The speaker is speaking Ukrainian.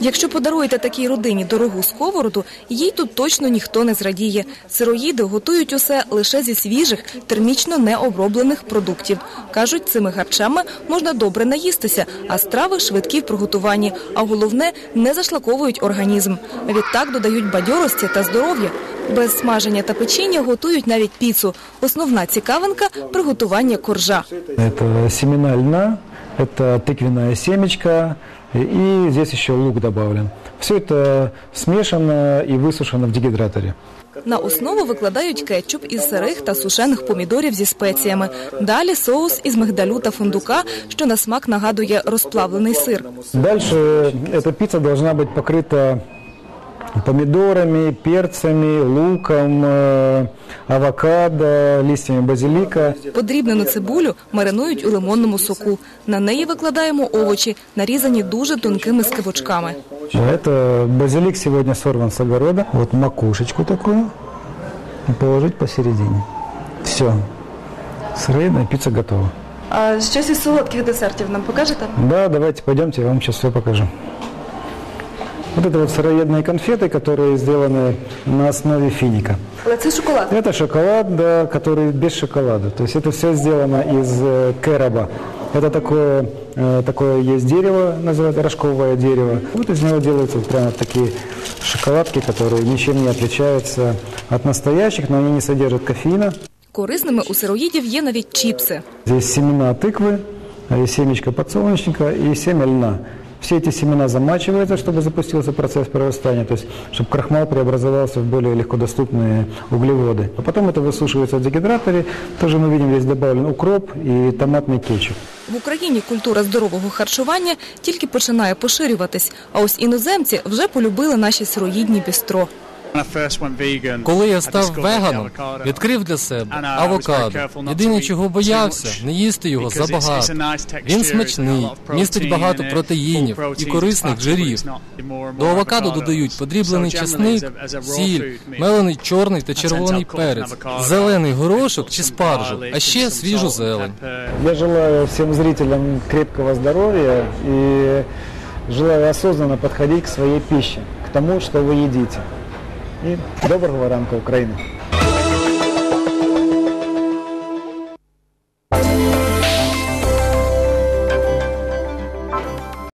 Якщо подаруєте такій родині дорогу сковороду, їй тут точно ніхто не зрадіє. Сироїди готують усе лише зі свіжих, термічно необроблених продуктів. Кажуть, цими харчами можна добре наїстися, а страви швидкі в приготуванні. А головне, не зашлаковують організм. Відтак додають бадьорості та здоров'я. Без смаження та печіння готують навіть піцу. Основна цікавинка – приготування коржа. Это семена льна, это тыквенная семечка, и здесь еще лук добавлен. Все это смешано и высушено в дегидраторе. На основу викладають кетчуп із сирих та сушених помідорів зі спеціями. Далі соус із мигдалю та фундука, що на смак нагадує розплавлений сир. Дальше эта пицца должна быть покрыта помидорами, перцами, луком, э, авокадо, листьями базилика. Подрібнену цибулю маринують у лимонному соку. На неї викладаємо овочі, нарізані дуже тонкими скибочками. Это базилик сегодня сорван с огорода. Вот макушечку такую и положить посередине. Все. Сырная пицца готова. А щось із солодких десертів нам покажете? Да, давайте пойдемте, я вам сейчас все покажу. Вот это вот сыроедные конфеты, которые сделаны на основе финика. Але це шоколад. Это шоколад, да, который без шоколада. То есть это все сделано из э, кэроба. Это такое, э, такое есть дерево, называется рожковое дерево. Вот из него делаются вот прямо такие шоколадки, которые ничем не отличаются от настоящих, но они не содержат кофеина. Корисними у сироїдів є навіть чіпси. Здесь семена тыквы, э, семечко подсолнечника и семя льна. Все эти семена замачиваются, чтобы запустился процесс прорастания, то есть чтобы крахмал преобразовался в более легкодоступные углеводы. А потом это высушивается в дегидраторе. Тоже мы видим, здесь добавлен укроп и томатный кетчуп. В Україні культура здорового харчування тільки починає поширюватись, а ось іноземці вже полюбили наші сироїдні бістро. Коли я став веганом, відкрив для себе авокадо. Єдине, чого боявся, не їсти його забагато. Він смачний, містить багато протеїнів і корисних жирів. До авокадо додають подріблений чесник, сіль, мелений чорний та червоний перець, зелений горошок чи спаржу, а ще свіжу зелень. Я желаю всем зрителям крепкого здоровья и желаю осознанно подходить к своей пище, к тому, что вы едите. И доброго ранку Украина!